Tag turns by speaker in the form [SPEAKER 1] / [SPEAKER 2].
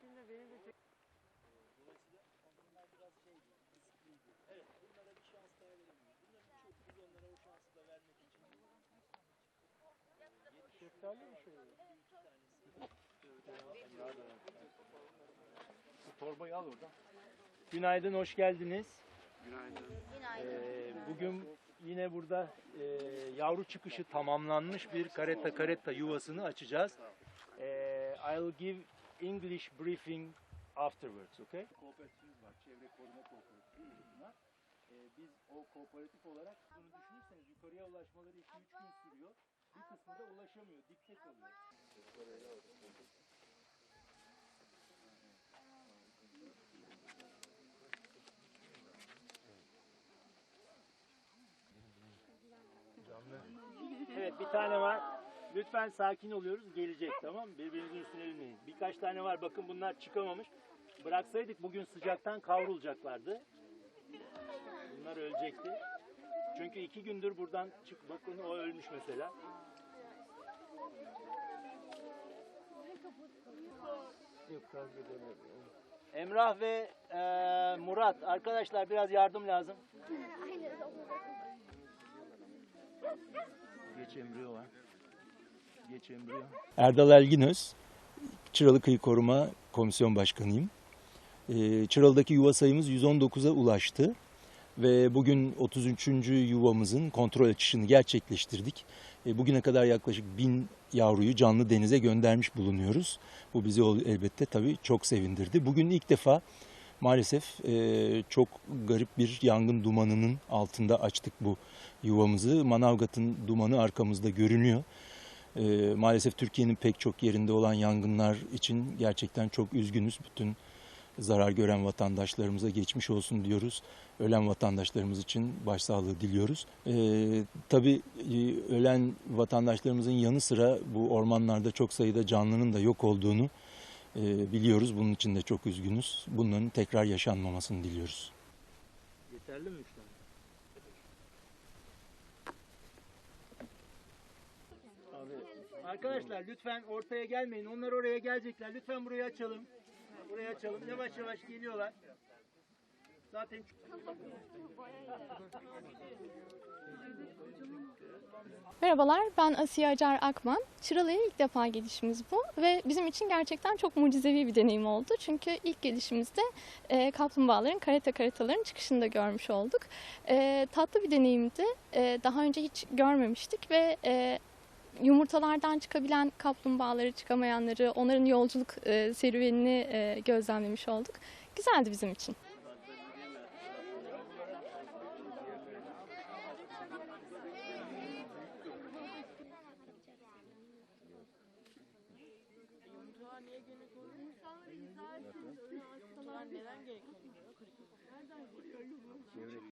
[SPEAKER 1] çekimde benim de çek.
[SPEAKER 2] Dolayısıyla bunlar biraz şeydi, riskliydi. Evet, bunlara bir şans daha verelim. Bunların çok biz onlara o şansı da vermek için
[SPEAKER 1] Şeftali mi şey?
[SPEAKER 3] Bu torbayı al oradan.
[SPEAKER 4] Günaydın, hoş geldiniz.
[SPEAKER 3] Günaydın.
[SPEAKER 4] Ee, bugün yine burada e, yavru çıkışı tamamlanmış bir karetta karetta yuvasını açacağız. Ee, I'll give English briefing afterwards, okay?
[SPEAKER 3] Kooperatifimiz var. Çevre koruma kooperatifi bunlar. Ee, biz o kooperatif olarak bunu düşünürseniz yukarıya ulaşmaları 2-3 gün sürüyor. Bir kısmı da ulaşamıyor. Dipte kalıyor.
[SPEAKER 4] Evet, bir tane var. Lütfen sakin oluyoruz, gelecek tamam mı? Birbirinizin üstüne binmeyin. Birkaç tane var, bakın bunlar çıkamamış. Bıraksaydık bugün sıcaktan kavrulacaklardı. Bunlar ölecekti. Çünkü iki gündür buradan çık, bakın o ölmüş mesela. Emrah ve eee, Murat, arkadaşlar biraz yardım lazım.
[SPEAKER 3] Geç embriyo var.
[SPEAKER 5] Erdal Elginöz, Çıralı Kıyı Koruma Komisyon Başkanıyım. Ee, Çıralı'daki yuva sayımız 119'a ulaştı ve bugün 33. yuvamızın kontrol açışını gerçekleştirdik. Ee, Bugüne kadar yaklaşık 1000 yavruyu canlı denize göndermiş bulunuyoruz. Bu bizi elbette tabii çok sevindirdi. Bugün ilk defa maalesef e, çok garip bir yangın dumanının altında açtık bu yuvamızı. Manavgat'ın dumanı arkamızda görünüyor. Ee, maalesef Türkiye'nin pek çok yerinde olan yangınlar için gerçekten çok üzgünüz. Bütün zarar gören vatandaşlarımıza geçmiş olsun diyoruz. Ölen vatandaşlarımız için başsağlığı diliyoruz. Ee, tabii e, ölen vatandaşlarımızın yanı sıra bu ormanlarda çok sayıda canlının da yok olduğunu e, biliyoruz. Bunun için de çok üzgünüz. Bunların tekrar yaşanmamasını diliyoruz.
[SPEAKER 4] Yeterli mi üç? Arkadaşlar lütfen ortaya gelmeyin. Onlar oraya gelecekler. Lütfen burayı açalım. Burayı açalım. Yavaş yavaş geliyorlar. Zaten
[SPEAKER 6] Merhabalar, ben Asiye Acar Akman. Çıralı'ya ilk defa gelişimiz bu ve bizim için gerçekten çok mucizevi bir deneyim oldu. Çünkü ilk gelişimizde e, kaplumbağaların, kareta karetaların çıkışını da görmüş olduk. E, tatlı bir deneyimdi. E, daha önce hiç görmemiştik ve e, yumurtalardan çıkabilen kaplumbağaları, çıkamayanları, onların yolculuk e, serüvenini e, gözlemlemiş olduk. Güzeldi bizim için.